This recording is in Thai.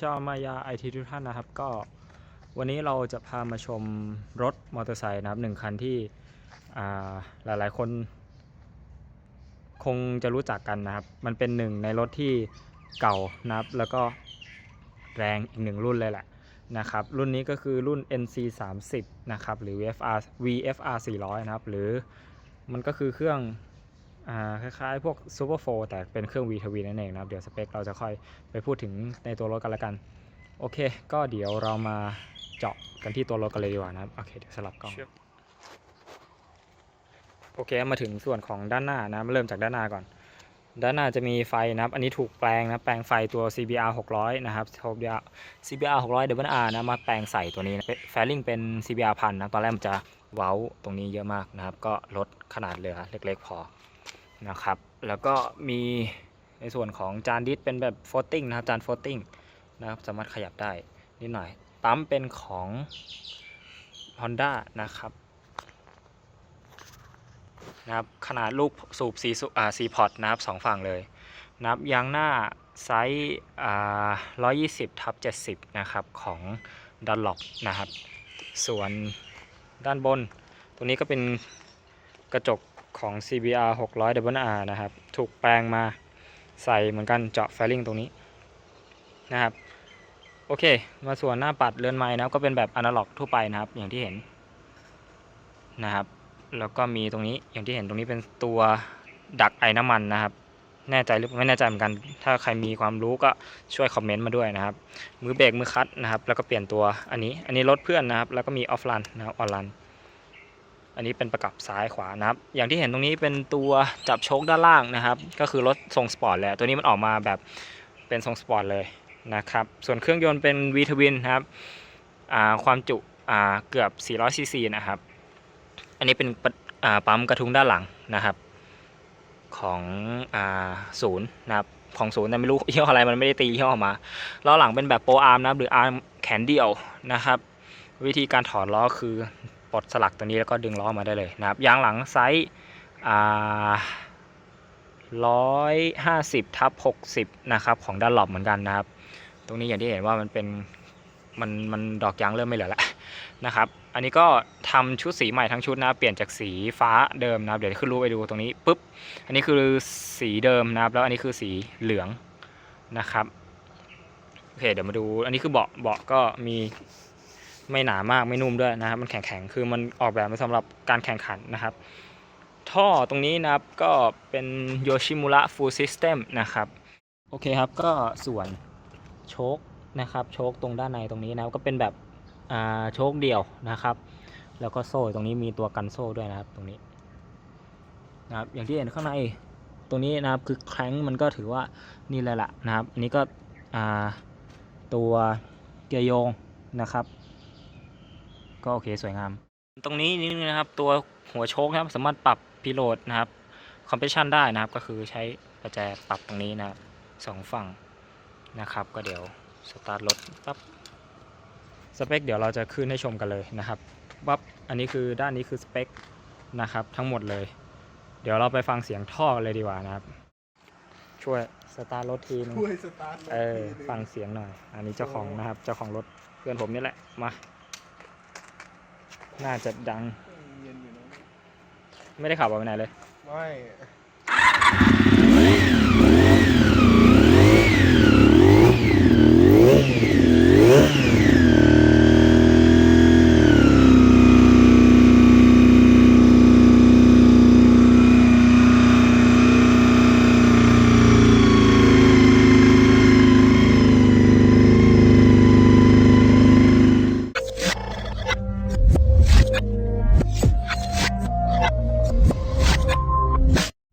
ชาวมายาไอทีทุกท่านนะครับ ก็วันนี้เราจะพามาชมรถมอเตอร์ไซค์นะครับหนึ่งคันที่อ่ายหลายคน คงจะรู้จักกันนะครับ มันเป็นหนึ่งในรถที่เก่านะครับ แล้วก็แรงอีกหนึ่งรุ่นเลยแหละนะครับ รุ่นนี้ก็คือรุ่น NC 3 0นะครับ หรือ VFR VFR 400นะครับ หรือมันก็คือเครื่อง คล้ายๆ พวก Super 4 แต่เป็นเครื่อง V ทวีนั่นเองนะครับ เดี๋ยวสเปคเราจะค่อยไปพูดถึงในตัวรถกันละกัน โอเค ก็เดี๋ยวเรามาเจาะกันที่ตัวรถกันเลยดีกว่านะครับ โอเค เดี๋ยวสลับกล้อง โอเค มาถึงส่วนของด้านหน้านะ เริ่มจากด้านหน้าก่อน ด้านหน้าจะมีไฟนะครับ อันนี้ถูกแปลงนะ แปลงไฟตัว CBR 600 นะครับ CBR CBR 600 WR นะ มาแปลงใส่ตัวนี้นะแฟลิงเป็น CBR พันนะ ตอนแรกมันจะเว้าตรงนี้เยอะมากนะครับ ก็ลดขนาดเหลือเล็กๆพอ นะครับ แล้วก็มีในส่วนของจานดิสเป็นแบบ floating นะครับจาน floating นะครับสามารถขยับได้นิดหน่อย ปั๊มเป็นของ Honda นะครับนะครับขนาดลูกสูบสีอ่าสีพอร์ตนะครับสองฝั่งเลยนะครับยางหน้าไซส์อ่า120ทับ70นะครับของดันล็อกนะครับ ส่วนด้านบน ตรงนี้ก็เป็นกระจก ของ CBR 600 WR นะครับ ถูกแปลงมาใส่เหมือนกันเจาะแฟลิงตรงนี้นะครับ โอเค มาส่วนหน้าปัดเรือนไม้นะก็เป็นแบบอนาล็อกทั่วไปนะครับ อย่างที่เห็นนะครับ แล้วก็มีตรงนี้อย่างที่เห็นตรงนี้เป็นตัวดักไอ้น้ำมันนะครับ แน่ใจหรือไม่แน่ใจเหมือนกัน ถ้าใครมีความรู้ก็ช่วยคอมเมนต์มาด้วยนะครับ มือเบรกมือคัดนะครับ แล้วก็เปลี่ยนตัวอันนี้ อันนี้รถเพื่อนนะครับ แล้วก็มีออฟลันนะครับออนลัน อันนี้เป็นประกับซ้ายขวานะครับ อย่างที่เห็นตรงนี้เป็นตัวจับโชคด้านล่างนะครับ ก็คือรถทรงสปอร์ตแหละ ตัวนี้มันออกมาแบบเป็นทรงสปอร์ตเลยนะครับ ส่วนเครื่องยนต์เป็น V ทวินครับความจุเกือบ 400 ซีซีนะครับ อันนี้เป็นป,ปั๊มกระทุ้งด้านหลังนะครับของศูนย์นะครับของศูนย์แต่ไม่รู้ยี่ห้ออะไรมันไม่ได้ตียี่ห้อออกมาล้อหลังเป็นแบบโปรอาร์มนะหรืออาร์มแขนเดี่ยวนะครับ วิธีการถอดล้อคือ ปลดสลักตัวนี้แล้วก็ดึงล้อมาได้เลยนะครับยางหลังไซส์ร้อยห้าสิบทับหกสิบนะครับของด้านหลอบเหมือนกันนะครับ ตรงนี้อย่างที่เห็นว่ามันเป็นมันมันดอกยางเริ่มไม่เหลือแล้วนะครับ อันนี้ก็ทำชุดสีใหม่ทั้งชุดนะ เปลี่ยนจากสีฟ้าเดิมนะครับ เดี๋ยวขึ้นรูปไปดูตรงนี้ปุ๊บ อันนี้คือสีเดิมนะครับ แล้วอันนี้คือสีเหลืองนะครับ โอเค เดี๋ยวมาดู อันนี้คือเบาะ เบาะก็มี ไม่หนามากไม่นุ่มด้วยนะครับ มันแข็งๆ คือมันออกแบบมาสำหรับการแข่งขันนะครับ ท่อตรงนี้นะครับก็เป็น Yoshimura Full System นะครับ โอเคครับก็ส่วนโชคนะครับ โชคตรงด้านในตรงนี้นะก็เป็นแบบโชคเดี่ยวนะครับ แล้วก็โซ่ตรงนี้มีตัวกันโซ่ด้วยนะครับตรงนี้นะครับอย่างที่เห็นข้างในตรงนี้นะครับคือแคร้งมันก็ถือว่านี่เลยล่ะนะครับ อันนี้ก็ตัวเกียร์โยงนะครับ ก็โอเคสวยงาม ตรงนี้นิดนึงนะครับ ตัวหัวโชคนะครับสามารถปรับพิโลดนะครับคอมเพรสชันได้นะครับ ก็คือใช้ประแจปรับตรงนี้นะครับสองฝั่งนะครับ ก็เดี๋ยวสตาร์ทรถปั๊บสเปคเดี๋ยวเราจะขึ้นให้ชมกันเลยนะครับวับอันนี้คือด้านนี้คือสเปคนะครับทั้งหมดเลย เดี๋ยวเราไปฟังเสียงท่อเลยดีกว่านะครับ ช่วยสตาร์ทรถทีนึงช่วยสตาร์ทรถเออทีนึงฟังเสียงหน่อย อันนี้เจ้าของนะครับเจ้าของรถเพื่อนผมนี่แหละมา น่าจะดัง เย็นอยู่นะไม่ได้ขับออกไปไหนเลย ไม่